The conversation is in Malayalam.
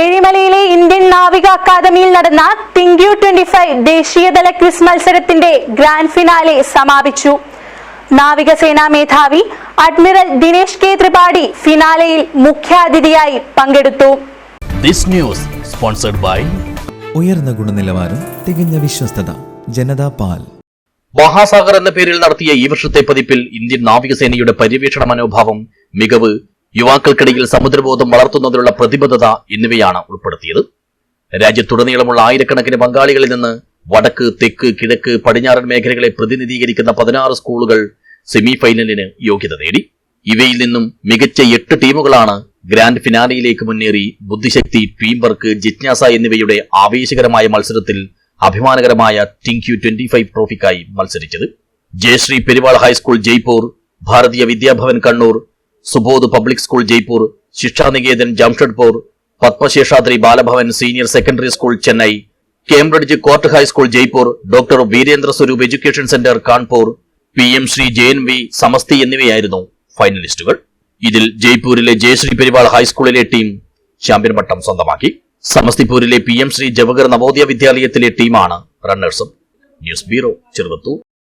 ഏഴിമലയിലെ ഇന്ത്യൻ നാവിക അക്കാദമിയിൽ നടന്ന തിങ്ക് യു ട്വന്റി ഫൈവ് ദേശീയതല ക്വിസ് മത്സരത്തിന്റെ ഗ്രാൻഡ് ഫിനാലെ സമാപിച്ചു. നാവികസേനാ മേധാവി അഡ്മിറൽ ദിനേശ് കെ ത്രിപാഠി ഫിനാലെയിൽ മുഖ്യാതിഥിയായി പങ്കെടുത്തു. This news sponsored by ഉയർന്ന ഗുണനിലവാരം തികഞ്ഞ വിശ്വസ്തത ജനതാ പാൽ. മഹാസാഗർ എന്ന പേരിൽ നടത്തിയ ഈ വർഷത്തെ പതിപ്പിൽ ഇന്ത്യൻ നാവികസേനയുടെ പര്യവേഷണ മനോഭാവം മികവ് യുവാക്കൾക്കിടയിൽ സമുദ്രബോധം വളർത്തുന്നതിനുള്ള പ്രതിബദ്ധത എന്നിവയാണ് ഉൾപ്പെടുത്തിയത്. രാജ്യത്തുടനീളമുള്ള ആയിരക്കണക്കിന് പങ്കാളികളിൽ നിന്ന് വടക്ക് തെക്ക് കിഴക്ക് പടിഞ്ഞാറൻ മേഖലകളെ പ്രതിനിധീകരിക്കുന്ന പതിനാറ് സ്കൂളുകൾ സെമിഫൈനലിന് യോഗ്യത നേടി. ഇവയിൽ നിന്നും മികച്ച എട്ട് ടീമുകളാണ് ഗ്രാൻഡ് ഫിനാലയിലേക്ക് മുന്നേറി ബുദ്ധിശക്തി ടീം വർക്ക് ജിജ്ഞാസ എന്നിവയുടെ ആവേശകരമായ മത്സരത്തിൽ അഭിമാനകരമായ ടിങ്ക്യു ട്വന്റി ഫൈവ് ട്രോഫിക്കായി മത്സരിച്ചത്. Jayashree പെരുവാൾ high school Jaipur Bharatiya Vidya Bhavan Kannur Subodh public school Jaipur Shiksha Niketan Jamshedpur Padma Seshadri Bala Bhavan senior secondary school Chennai Cambridge court high school Jaipur doctor Virendra Swarup education centre Kanpur P M Shri J N V Samastipur എന്നിവയായിരുന്നു ഫൈനലിസ്റ്റുകൾ. ഇതിൽ ജയ്പൂരിലെ ജയശ്രീ പെരിവാൾ ഹൈസ്കൂളിലെ ടീം ചാമ്പ്യൻ പട്ടം സ്വന്തമാക്കി. സമസ്തിപൂരിലെ പി എം ശ്രീ ജവഹർ നവോദയ വിദ്യാലയത്തിലെ ടീമാണ് റണ്ണേഴ്സും. News bureau Cheruvathur.